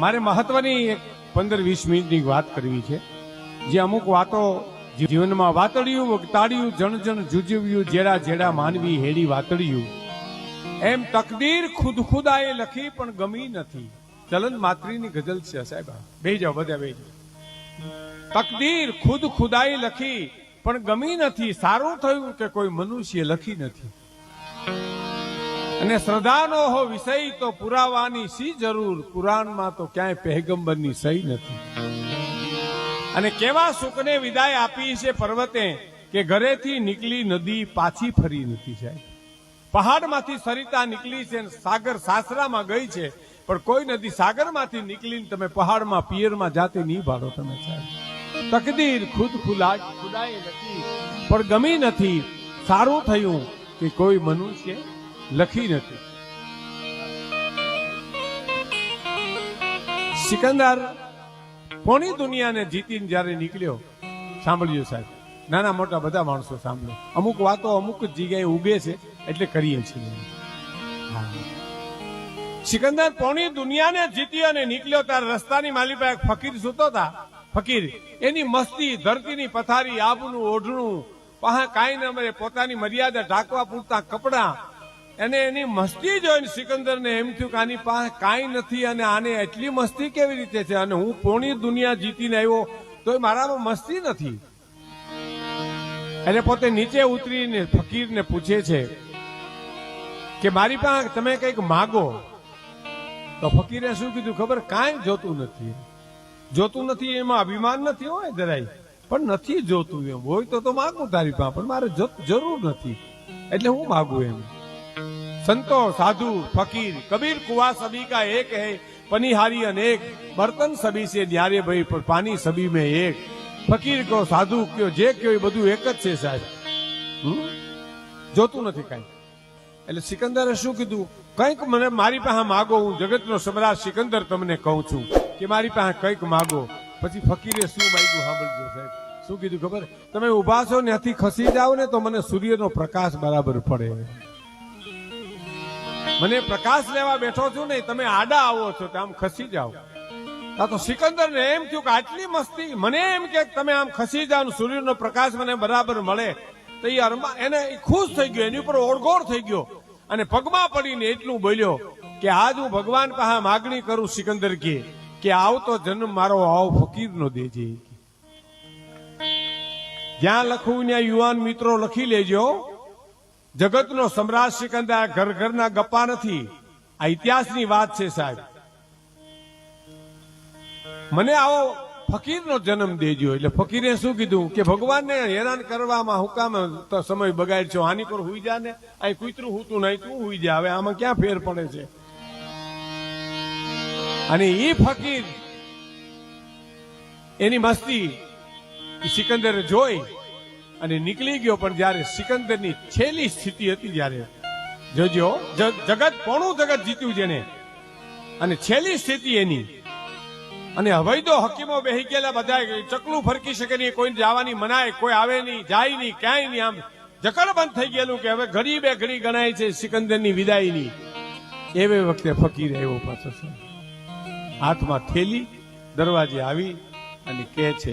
મારે મહત્વની એક પંદર વીસ મિનિટની વાત કરવી છે. જે અમુક વાતો જીવનમાં વાતળિયું વગતાડ્યું જણ જણ જુજવ્યું, જેડા જેડા માનવી હેડી વાતળિયું. એમ તકદીર ખુદ ખુદાએ લખી પણ ગમી નથી. ચલન માત્રીની ગઝલ છે સાહેબ બે જાઓ, બધા બે તકદીર ખુદ ખુદાએ લખી પણ ગમી નથી. સારું થયું કે કોઈ મનુષ્ય લખી નથી. અને શ્રદ્ધાનો હો વિષય તો પુરાવાની સી જરૂર? પુરાણમાં તો ક્યાંય પેગંબરની સહી નથી. અને કેવા સુખને વિદાય આપી છે પર્વતે કે ઘરેથી નીકળી નદી પાછી ફરી નથી જાય. પહાડમાંથી સરિતા નીકળી છે સાગર સાસરામાં ગઈ છે, પણ કોઈ નદી સાગરમાંથી નીકળીને તમે પહાડમાં, પિયરમાં જાતે નહીં ભાડો તમે તકદીર ખુદ ખુલા ખુદાય નથી. પણ ગમી નથી. સારું થયું કે કોઈ મનુષ્ય લખી નથી. સિકંદર કોની દુનિયાને જીતીને જ્યારે નીકળ્યો, સાંભળ્યું સાહેબ. નાના મોટા બધા માણસો સાંભળે. અમુક વાતો અમુક જગ્યાએ ઉગે છે, એટલે કરીએ છીએ. સિકંદર પોણી દુનિયાને જીતી અને નીકળ્યો ત્યારે રસ્તાની માલી પાસે ફકીર સૂતો હતા. ફકીર, એની મસ્તી, ધરતીની પથારી, આબનું ઓઢણું, પહા કાંઈ ન મરે પોતાની મર્યાદા ઢાંકવા પૂરતા કપડા એને એની મસ્તી જોઈને સિકંદરને. એમ થયું કે આની પાસે કાંઈ નથી અને આને એટલી મસ્તી કેવી રીતે છે? અને હું પોણી દુનિયા જીતીને આવ્યો તો એ મારામાં મસ્તી નથી. એટલે પોતે નીચે ઉતરીને ફકીરને પૂછે છે કે, મારી પાસે તમે કંઈક માગો? તો ફકીરે શું કીધું? ખબર, કાંઈ જોતું નથી. જોતું નથી એમાં અભિમાન નથી હોય જરાય, પણ નથી જોતું એમ. હોય તો તો માગું તારી પાસે, પણ મારે જરૂર નથી. એટલે હું માગું એમ. સંતો, સાધુ, ફકીર, કબીર કુવા સભી કા એક હૈ, પનિહારી અનેક, બર્તન સભી સે, ન્યારે ભાઈ, પણ પાણી સભી મેં એક. ફકીર કયો સાધુ કયો જે કયો બધું એક જ છે સાહેબ. જોતું નથી કાંઈ. એટલે સિકંદરે શું કીધું? કંઈક મને, મારી પાસે માગો, હું જગતનો સમ્રાટ સિકંદર તમને કહું છું કે મારી પાસે કંઈક માગો. પછી ફકીરે શું માગ્યું સાંભળજો સાહેબ. શું કીધું ખબર? તમે ઊભા છો ત્યાંથી ખસી જાઓ ને તો મને સૂર્યનો પ્રકાશ બરાબર પડે. મને પ્રકાશ લેવા બેઠો છું નહીં, તમે આડા આવો છો આમ ખસી જાઓ. તો સિકંદર ને એમ થયું કે આટલી મસ્તી, મને એમ કે તમે આમ ખસી જાઓ સૂર્યનો પ્રકાશ મને બરાબર મળે. તો એ અરમા એને ખુશ થઈ ગયો, એની ઉપર ઓળગોળ થઈ ગયો. અને પગમાં પડીને એટલું બોલ્યો કે આજ હું ભગવાન પાસે માગણી કરું સિકંદર કે કે આવતો જન્મ મારો, આવ ફકીર નો દેજે. જ્યાં લખવું ત્યાં યુવાન મિત્રો લખી લેજો. જગતનો સમ્રાટ સિકંદર આ ઘર ઘરના ગપ્પા નથી. આ ઇતિહાસની વાત છે સાહેબ. મને આવો ફકીરનો જન્મ દેજો. એટલે ફકીરે શું કીધું? કે ભગવાનને હેરાન કરવામાં હુકામ સમય બગાડ છો. આની પર હુઈ જા ને. અહીં કૂતરું હુતું નહીં, તું હુઈ જા. હવે આમાં ક્યાં ફેર પડે છે? અને એ ફકીર, એની મસ્તી સિકંદરે જોઈ. અને નીકળી ગયો, પણ જ્યારે સિકંદરની છેલ્લી સ્થિતિ હતી, જ્યારે જોજો જગત, પોણું જગત જીત્યું જેને અને છેલ્લી સ્થિતિ એની. અને હવે તો હકીમો બેહી ગયેલા બધા ચકલું ફરકી શકે નહીં, કોઈ જવાની મનાય, કોઈ આવે નહીં, જાય નહીં, ક્યાંય નહીં, આમ જકડબંધ થઈ ગયેલું કે હવે ઘડી બે ઘડી ગણાય છે સિકંદરની વિદાયની. એવે વખતે ફકીર આવ્યો પાછો હાથમાં થેલી, દરવાજે આવી અને કહે છે,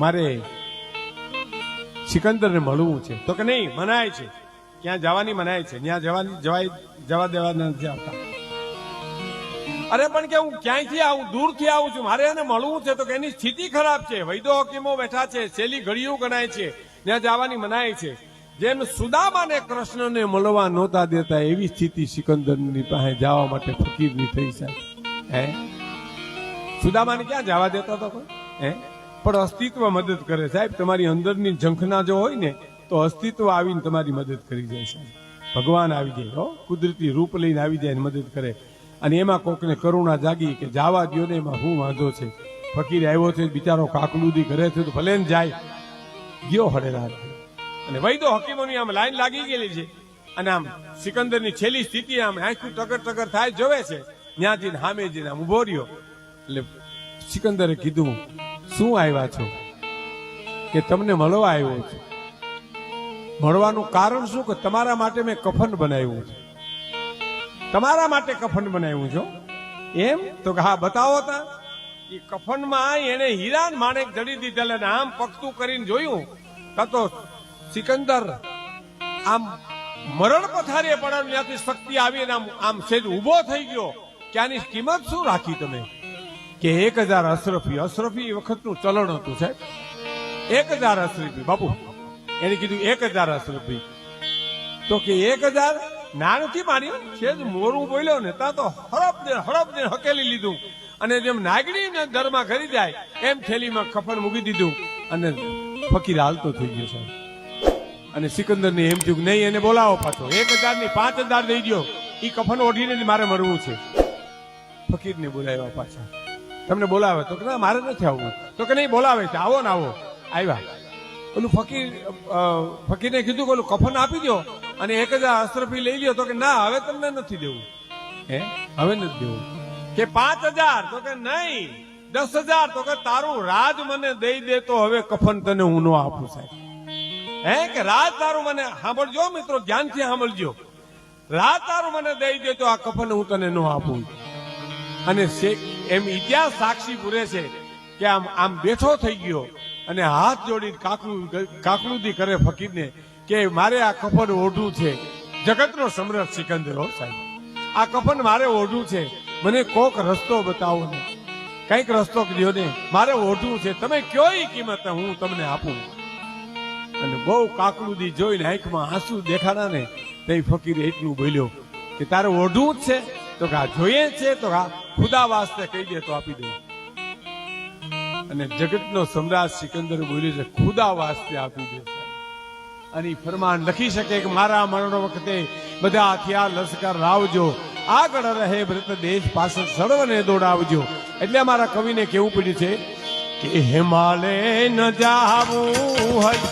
મારે સિકંદરને મળવું છે. તો કે નહીં, મનાય છે. ક્યાં જવાની મનાય છે? ત્યાં જવાની, જવાય, જવા દેવા નથી આવતા. અરે, પણ કે હું ક્યાંયથી આવું? દૂરથી આવું છું. મારે એને મળવું છે તો કે એની સ્થિતિ ખરાબ છે. વૈદો હકીમો બેઠા છે. છેલ્લી ઘડીઓ ગણાય છે. ત્યાં જવાની મનાય છે. જેમ સુદામાને કૃષ્ણને મળવા નહોતા દેતા, એવી સ્થિતિ સિકંદરની પાસે જવા માટે ફકીરની થઈ જાય હે? સુદામાને ક્યાં જવા દેતા તો કોઈ? હે? પણ અસ્તિત્વ મદદ કરે સાહેબ. તમારી અંદરની ઝંખના જો હોય ને, તો અસ્તિત્વ આવીને તમારી મદદ કરી જાય સાહેબ. ભગવાન આવી જાય, હો. કુદરતી રૂપ લઈને આવી જાય મદદ કરે. અને એમાં કોકને કરુણા જાગી કે જાવા દો ને, એમાં હું વાંધો છે? ફકીર આવ્યો છે, બિચારો કાકલુદી કરે છે, તો ભલે જાય. ગયો હળેરાજ અને વૈદો હકીમોની આમ લાઈન લાગી ગયેલી છે. અને આમ સિકંદરની છેલ્લી સ્થિતિ આમ આખું ટકર ટકર થાય, જોવે છે. સામે જઈને આમ ઊભો રહ્યો. એટલે સિકંદરે કીધું શું આવ્યા છો? કે તમને મળવા આવ્યો છું? મળવાનું કારણ શું? કે તમારા માટે મેં કફન બનાવ્યું છે. તમારા માટે કફન બનાવ્યું છો એમ? તો કે હા, બતાવો તા. એ કફનમાં એને હીરાન માણેક જડી દીધેલ અને આમ પગતું કરીને જોયું, તો સિકંદર આમ મરણ પથારીએ પડ્યો ત્યાંથી શક્તિ આવી આમ આમ સેજ ઊભો થઈ ગયો. કે કિંમત શું રાખી તમે? કે એક હજાર અશરફી અશરફી વખતનું ચલણ હતું, સાહેબ. એક હજાર અશરફી, બાપુ. એને કીધું એક હજાર અશરફી. તો કે એક હજાર? ના નથી માર્યું. છે જ મોરું બોલ્યો ને, તા તો હડપ ને હડપ ને હકેલી લીધું. અને જેમ નાગડી ને ઘરમાં ઘરી જાય, એમ થેલીમાં કફન મૂકી દીધું. અને ફકીર હાલતો થઈ ગયો, સાહેબ. અને સિકંદર ને એમ થયું નહીં, એને બોલાવો પાછો. એક હજારની પાંચ હજાર દઈ દો એ કફન ઓઢીને મારે મરવું છે. ફકીર ને બોલાવ્યા પાછા. તમને બોલાવે તો ના, મારે નથી આવવું. તો કે નહીં, બોલાવે છે. આવો ને આવો. આવ્યા. ઓલું ફકીર ફકીરને કીધું કે ઓલું કફન આપી દો અને એક હજાર અસ્ત્રફી લઈ લ્યો. તો કે ના, હવે તમને નથી દેવું. હે? હવે નથી દેવું. કે પાંચ હજાર, તો કે નહીં. દસ હજાર, તો કે તારું રાજ મને દઈ દે તો હવે કફન તને હું નો આપું સાહેબ. હે? કે રાજ તારું મને સાંભળજો મિત્રો, ધ્યાનથી સાંભળજો. રાજ તારું મને દઈ દે તો આ કફન હું તને નો આપું. અને એમ ઇતિહાસ સાક્ષી પૂરે છે કે આમ આમ બેઠો થઈ ગયો અને હાથ જોડી કાકડું કાકડુદી કરે ફકીરને કે મારે આ કફન ઓઢું છે. જગતનો સમ્રાટ સિકંદર હો સાહેબ. આ કફન મારે ઓઢું છે. મને કોક રસ્તો બતાવો ને. કંઈક રસ્તો કર્યો ને, મારે ઓઢું છે. તમે કયો કિંમત હું તમને આપું. અને બહુ કાકડુદી જોઈને આંખમાં આંસુ દેખાડા ને તે ફકીર એટલું બોલ્યો કે તારે ઓઢું જ છે. તો કે જોઈએ છે. તો કે ખુદા વાસ્તે કહી દે તો આપી દઉં અને જગતનો સમ્રાટ સિકંદર બોલ્યો છે, ખુદા વાસ્તે આપી દે. અને ફરમાન લખી શકે કે મારા મરણ વખતે બધા હથિયાર લશ્કર લાવજો. આગળ રહે વ્રત દેશ પાછળ સર્વને દોડાવજો. એટલે અમારા કવિને કેવું પડ્યું છે કે હિમાલય ન જાવું હોય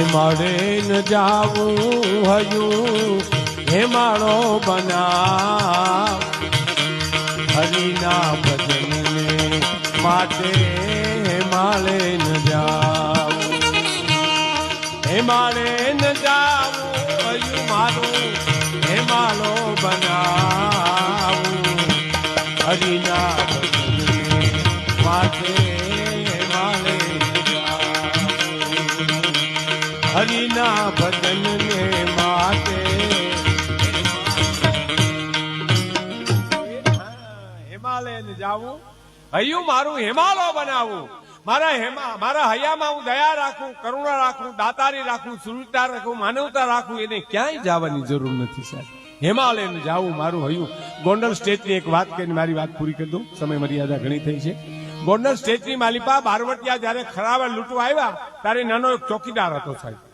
હિમાળે ન જાવું હયું, હિમાળો બના હરિના ભજનને માટે હિમાળે ન જાવું. હિમાળે ન જાવું હયું મારું, હિમાળો બનાવું. હરિના હરિના ભજનને માટે હિમાલય જાવું હૈયું મારું હિમાલય બનાવું મારા હેમા મારા હૈયામાં હું દયા રાખું કરુણા રાખું દાતારી રાખું સુરતા રાખું માનવતા રાખું એને ક્યાંય જવાની જરૂર નથી સાહેબ. હિમાલયને જાવું મારું હૈયું. ગોંડલ સ્ટેટની એક વાત કરીને મારી વાત પૂરી કરી દઉં. સમય મર્યાદા ઘણી થઈ છે. ગોંડલ સ્ટેટની માલિપા બારવટિયા જયારે ખરાબ લૂંટવા આવ્યા ત્યારે નાનો એક ચોકીદાર હતો સાહેબ.